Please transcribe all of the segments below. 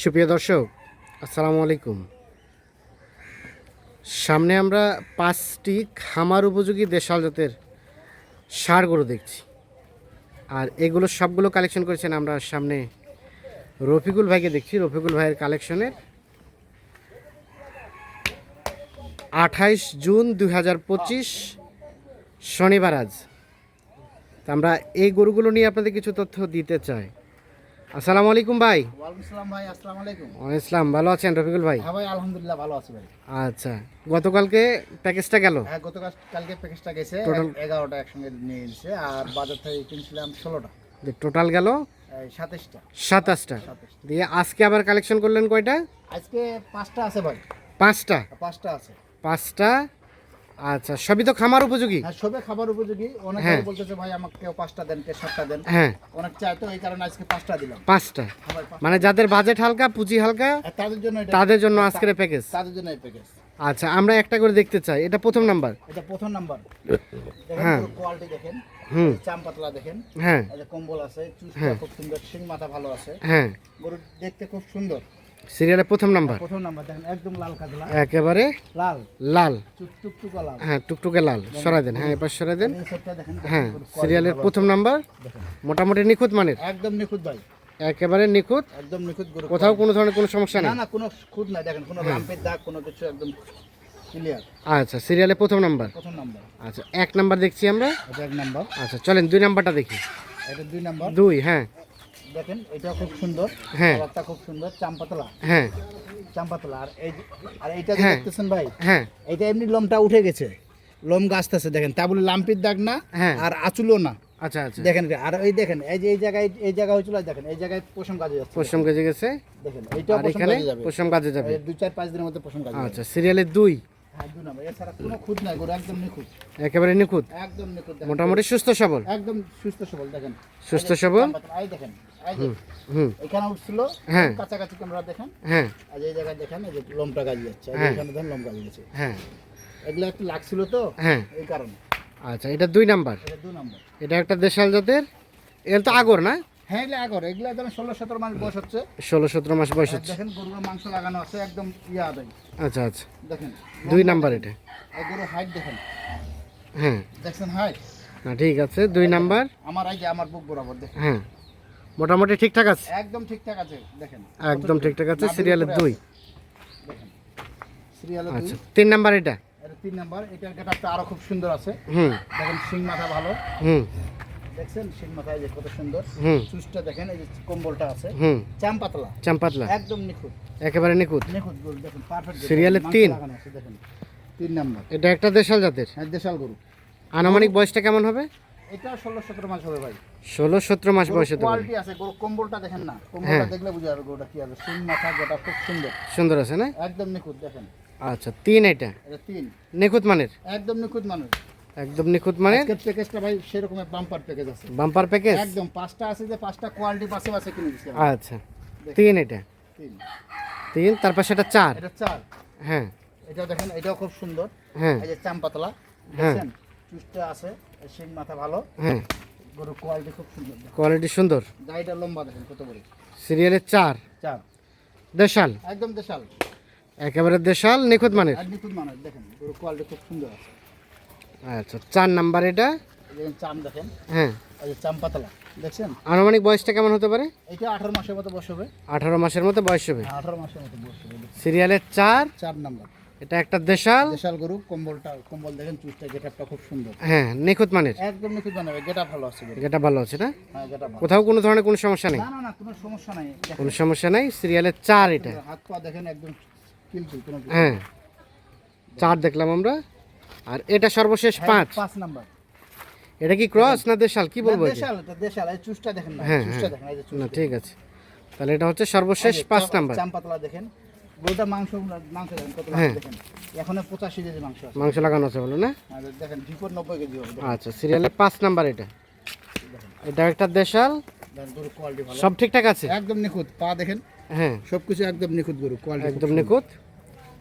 সুপ্রিয় দর্শক, আসসালামু আলাইকুম। সামনে আমরা পাঁচটি খামার উপযোগী দেশাল জাতের সার গরু দেখছি। আর এগুলো সবগুলো কালেকশন করেছেন আমরা সামনে রফিকুল ভাইকে দেখছি। রফিকুল ভাইয়ের কালেকশনের আঠাইশ জুন দুই হাজার পঁচিশ শনিবার আজ। আমরা এই গরুগুলো নিয়ে আপনাদের কিছু তথ্য দিতে চাই। আসসালামু আলাইকুম ভাই। ওয়ালাইকুম ভাই আসসালামু আলাইকুম। ইসলাম ভালো আছেন রফিকুল ভাই? হ্যাঁ ভাই আলহামদুলিল্লাহ ভালো আছি ভাই। আচ্ছা গতকালকে প্যাকেজটা গেল? হ্যাঁ গতকাল কালকে প্যাকেজটা গেছে এগারোটা একসঙ্গে নিয়ে এসেছে আর বাজার থেকে কিনছিলাম ষোলোটা। টোটাল গেল? সাতাশটা। সাতাশটা। দিয়ে আজকে আবার কালেকশন করলেন কয়টা? আজকে পাঁচটা আছে ভাই। পাঁচটা। পাঁচটা আছে। পাঁচটা আচ্ছা সবই তো খামার উপযোগী? হ্যাঁ সবে খাবার উপযোগী। অনেকে হ্যাঁ। বলতেছে ভাই আমাকে কেউ পাঁচটা দেন কেউ সাতটা দেন? হ্যাঁ। অনেক চাই তো এই কারণে আজকে পাঁচটা দিলাম। পাঁচটা? মানে যাদের বাজেট হালকা পুঁজি হালকা তাদের জন্য এটা তাদের জন্য আজকের প্যাকেজ তাদের জন্য এই প্যাকেজ আচ্ছা আমরা একটা করে দেখতে চাই। এটা প্রথম নাম্বার এটা প্রথম নাম্বার হ্যাঁ। দেখেন কোয়ালিটি দেখেন। হুম। চাম পাতলা দেখেন। হ্যাঁ। এই যে কম্বল আছে চুষটা হ্যাঁ। খুব সুন্দর শিং মাথা ভালো আছে। হ্যাঁ। গরু দেখতে খুব সুন্দর। সিরিয়ালের প্রথম নাম্বার? প্রথম নাম্বার দেখেন একদম লাল কাজলা একেবারে লাল। লাল। টুকটুকা লাল হ্যাঁ টুকটুকে লাল সরাই দেন হ্যাঁ এবার সরাই দেন হ্যাঁ সিরিয়ালের প্রথম নাম্বার দেখেন। মোটামুটি নিখুঁত মানের একদম নিখুঁত ভাই একেবারে নিখুঁত একদম নিখুঁত কোথাও কোনো ধরনের কোনো সমস্যা না নেই না কোনো খুঁত নাই দেখেন কোনো রাম্পের দাগ কোনো কিছু একদম ক্লিয়ার আচ্ছা সিরিয়ালের প্রথম নাম্বার প্রথম নাম্বার আচ্ছা এক নাম্বার দেখছি আমরা এক নাম্বার আচ্ছা চলেন দুই নাম্বারটা দেখি এটা দুই নাম্বার দুই হ্যাঁ দেখেন এটা খুব সুন্দর। হ্যাঁ। কালারটা খুব সুন্দর চাম্পাতলা। হ্যাঁ। চাম্পাতলা। আর এই আর এইটা যে হ্যাঁ। দেখতেছেন ভাই হ্যাঁ। এটা এমনি লোমটা উঠে গেছে। লোম গাছতেছে দেখেন। তা বলে লাম্পির দাগ না হ্যাঁ। আর আচুলো না। আচ্ছা আচ্ছা। দেখেন আর এই দেখেন এই যে এই জায়গায় এই জায়গা হয়েছিল দেখেন এই জায়গায় পশম কাজে যাচ্ছে। পশ্চিম গেজে গেছে। দেখেন এইটাও আর পশম কাজে যাবে। পশ্চিম কাজে যাবে। দুই চার পাঁচ দিনের মধ্যে পশম যাবে আচ্ছা সিরিয়ালের দুই। হ্যাঁ দুই নাম্বার। এছাড়া কোনো খুঁত একদম নিখুঁত। একেবারে নিখুঁত? একদম নিখুঁত মোটামুটি সুস্থ সবল? একদম সুস্থ সবল দেখেন। সুস্থ সবল? এই দেখেন হুম এখানে উঠছিল হ্যাঁ। কাছাকাছি ক্যামেরা দেখেন। হ্যাঁ। আর এই জায়গায় দেখেন এই যে গাজি যাচ্ছে হ্যাঁ। এখানে দেখেন লোম গাজি গেছে হ্যাঁ। এগুলো একটু লাগছিল তো হ্যাঁ। এই কারণে। আচ্ছা এটা দুই নাম্বার? এটা দুই নম্বর। এটা একটা দেশাল জাতের? এটা তো আগর না? হ্যাঁ এগুলো আগর এগুলো ধরেন ষোলো সতেরো মাস বয়স হচ্ছে। ষোলো সতেরো মাস বয়স হচ্ছে। দেখেন গরুর মাংস লাগানো আছে একদম ইয়া আদায় আচ্ছা আচ্ছা। দেখেন। দুই নাম্বার এটা। গরুর হাইট দেখেন। হ্যাঁ। দেখছেন হাইট না ঠিক আছে দুই নাম্বার। আমার এই যে আমার বুক বরাবর দেখেন। হ্যাঁ। মোটামুটি ঠিকঠাক আছে? একদম ঠিকঠাক আছে দেখেন। একদম ঠিকঠাক আছে সিরিয়ালের দুই। দেখেন। সিরিয়ালের আচ্ছা তিন নাম্বার এটা তিন নাম্বার। এটার গেটআপটা আরও খুব সুন্দর আছে। হুম। দেখেন শিং মাথা ভালো। হুম। দেখছেন? শিং মাথায় যে কত সুন্দর। দেখেন এই যে কম্বলটা আছে। হুম। চাম পাতলা চাম্পাতলা। একদম নিখুঁত। একেবারে নিখুঁত। নিখুঁত গরু দেখেন পারফেক্ট সিরিয়ালের তিন। দেখেন। তিন নাম্বার। এটা একটা দেশাল জাতের? হ্যাঁ দেশাল গরু। আনুমানিক বয়সটা কেমন হবে? এটা ষোলো সতেরো মাস হবে ভাই। ষোলো সতেরো মাস বয়স পারে কোয়ালিটি আছে। গরু কম্বলটা দেখেন না। কম্বলটা হ্যাঁ। দেখলে বুঝা যাবে গরুটা কি হবে। শিং মাথা যেটা খুব সুন্দর। সুন্দর আছে না? একদম নিখুঁত দেখেন। আচ্ছা তিন এটা? এটা তিন। নিখুঁত মানের? একদম নিখুঁত মানুষ একদম নিখুঁত মানে? আজকের প্যাকেজটা ভাই সেরকম বাম্পার প্যাকেজ আছে। বাম্পার প্যাকেজ একদম পাঁচটা আছে যে পাঁচটা কোয়ালিটি পাশে পাশে কিনে দিচ্ছি আমি। আচ্ছা তিন এটা? তিন। তিন তারপর সেটা চার? এটা চার। হ্যাঁ। এটা দেখেন এটাও খুব সুন্দর। হ্যাঁ। এই যে চাম পাতলা হ্যাঁ। দেখছেন? চুষটা আছে শিং মাথা ভালো। হ্যাঁ। গরুর কোয়ালিটি খুব সুন্দর। কোয়ালিটি সুন্দর। গাড়িটা লম্বা দেখেন কত বড়। সিরিয়ালের চার? চার। দেশাল? একদম দেশাল। একেবারে দেশাল নিখুঁত মানের? নিখুঁত মানুষ দেখেন গরুর কোয়ালিটি খুব সুন্দর আছে। আচ্ছা চার নাম্বার এটা? চাম দেখেন হ্যাঁ। চাম পাতলা দেখছেন? আনুমানিক বয়সটা কেমন হতে পারে? এটা আঠারো মাসের মতো বসে হবে। আঠারো মাসের মতো বয়স হবে। হ্যাঁ, আঠারো মাসের মতো বসে হবে। সিরিয়ালের চার? চার নাম্বার। এটা একটা দেশাল? দেশাল গরু কম্বলটা কম্বল দেখেন চুষটা গেটআপটা খুব সুন্দর। হ্যাঁ নিখুঁত মানের? একদম নিখুঁত বানাবে গেটা ভালো আছে এটা ভালো আছে না? হ্যাঁ কোথাও কোনো ধরনের কোনো সমস্যা নেই? না না না কোনো সমস্যা নাই। কোনো সমস্যা নাই সিরিয়ালের চার এটা। হাত পা দেখেন একদম কিলকিল কোনো হ্যাঁ। চার দেখলাম আমরা। আর এটা সর্বশেষ হ্যাঁ, পাঁচ। পাঁচ নাম্বার। এটা কি ক্রস না দেশাল? কি বলব? দেশাল এটা দেশাল এই চুষটা দেখেন না হ্যাঁ, চুষটা হ্যাঁ। দেখেন এই যে না ঠিক আছে। তাহলে এটা হচ্ছে সর্বশেষ পাঁচ নাম্বার। চাম পাতলা দেখেন। গরুটা মাংস মাংস দেখেন কত হ্যাঁ। দেখেন। এখনও পঁচাশি কেজি মাংস আছে। মাংস লাগানো আছে বলো না? দেখেন বিপদ নব্বই কেজি হবে আচ্ছা সিরিয়ালের পাঁচ নাম্বার এটা। এটা একটা দেশাল। সব ঠিকঠাক আছে? একদম নিখুঁত পা দেখেন। হ্যাঁ। সবকিছু একদম নিখুঁত গরু কোয়ালিটি একদম নিখুঁত।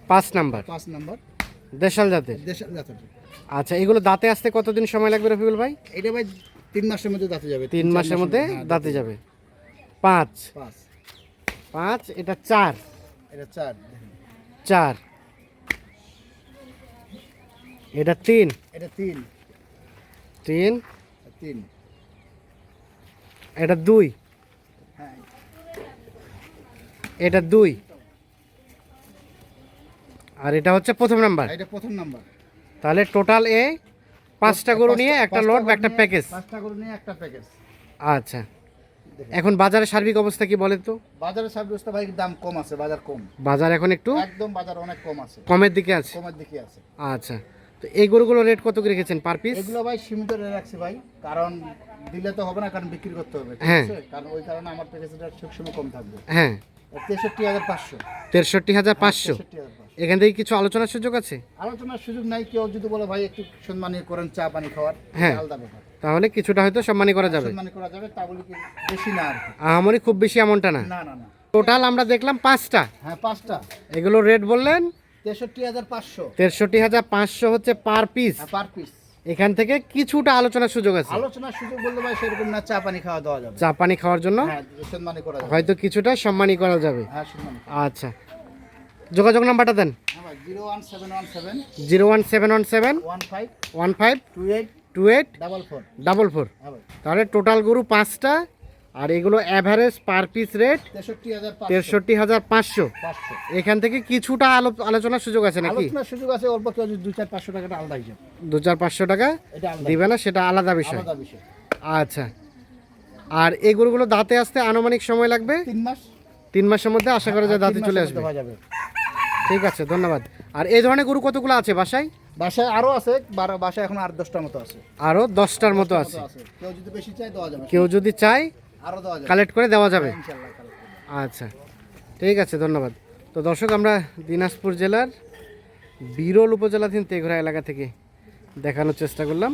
পাঁচ নাম্বার। পাঁচ নাম্বার। দেশাল জাতের? দেশাল জাতের। আচ্ছা এগুলো দাঁতে আসতে কতদিন সময় লাগবে রফিকুল ভাই? এটা ভাই তিন মাসের মধ্যে দাঁতে যাবে তিন মাসের মধ্যে হ্যাঁ, দাঁতে যাবে। পাঁচ। পাঁচ। পাঁচ এটা চার। এটা চার। চার। এটা তিন। এটা তিন। তিন। তিন। এটা দুই। হ্যাঁ। এটা দুই। আর এটা হচ্ছে প্রথম নাম্বার। এটা প্রথম নাম্বার। তাহলে টোটাল এ পাঁচটা গরু নিয়ে একটা লোড বা একটা প্যাকেজ পাঁচটা গরু নিয়ে একটা প্যাকেজ আচ্ছা। এখন বাজারের সার্বিক অবস্থা কি বলেন তো? বাজারের সব ব্যবস্থা ভাই দাম কম আছে বাজার কম। বাজার এখন একটু একদম বাজার অনেক কম আছে। কমের দিকে আছে। কমের দিকে আছে। আচ্ছা। তো এই গরুগুলো রেট কত করে রেখেছেন পার পিস এগুলো ভাই সীমিত রেটে রাখছি ভাই কারণ দিলে তো হবে না কারণ বিক্রি করতে হবে ঠিক হ্যাঁ। আছে? কারণ ওই কারণে আমার প্যাকেজটা সবসময় কম থাকবে। হ্যাঁ। তেষট্টি হাজার পাঁচশো। তেষট্টি হাজার পাঁচশো? এখান থেকে কিছু আলোচনার সুযোগ আছে? আলোচনার সুযোগ নাই কেউ যদি বলে ভাই একটু সম্মানী করেন চা পানি খাওয়ার হ্যাঁ। আলাদা ব্যাপার। তাহলে কিছুটা হয়তো সম্মানী করা যাবে। সম্মানী করা যাবে তা বলে কি বেশি না। আহামরি খুব বেশি এমনটা না। না না টোটাল আমরা দেখলাম পাঁচটা। হ্যাঁ পাঁচটা। এগুলো রেট বললেন? তেষট্টি হাজার পাঁচশো। তেষট্টি হাজার পাঁচশো হচ্ছে পার পিস পার পিস এখান থেকে কিছুটা আলোচনার সুযোগ আছে। আলোচনার সুযোগ বললে ভাই সেরকম না চা পানি খাওয়া দেওয়া যাবে। চা পানি খাওয়ার জন্য? হ্যাঁ সম্মানী করা যাবে। হয়তো কিছুটা সম্মানী করা যাবে। হ্যাঁ সম্মানী আচ্ছা। যোগাযোগ নাম্বারটা দেন। হ্যাঁ ভাই zero one seven one seven zero one seven one seven one five one five two eight two eight double four. Double four. হ্যাঁ তাহলে টোটাল গরু পাঁচটা আর এগুলো অ্যাভারেজ পার পিস রেট তেষট্টি হাজার পাঁচশো। এখান থেকে কিছুটা আলো- আলোচনার সুযোগ আছে নাকি? সুযোগ আছে অল্প দু চার পাঁচশো টাকাটা আলাদা দু চার পাঁচশো টাকা দিবে না সেটা আলাদা বিষয়। আচ্ছা। আর এই গরুগুলো দাঁতে আসতে আনুমানিক সময় লাগবে? তিন মাস। তিন মাসের মধ্যে আশা করা যায় দাঁতে চলে আসবে। ঠিক আছে ধন্যবাদ। আর এই ধরনের গরু কতগুলো আছে বাসায়? বাসায় আরও আছে বারো বাসায় এখন আট দশটার মতো আছে। আরও দশটার মতো আছে। কেউ যদি বেশি চাই দেওয়া যাবে। কেউ যদি চায় আরও কালেক্ট করে দেওয়া যাবে। আচ্ছা ঠিক আছে ধন্যবাদ। তো দর্শক আমরা দিনাজপুর জেলার বিরল উপজেলাধীন তেঘরা এলাকা থেকে দেখানোর চেষ্টা করলাম।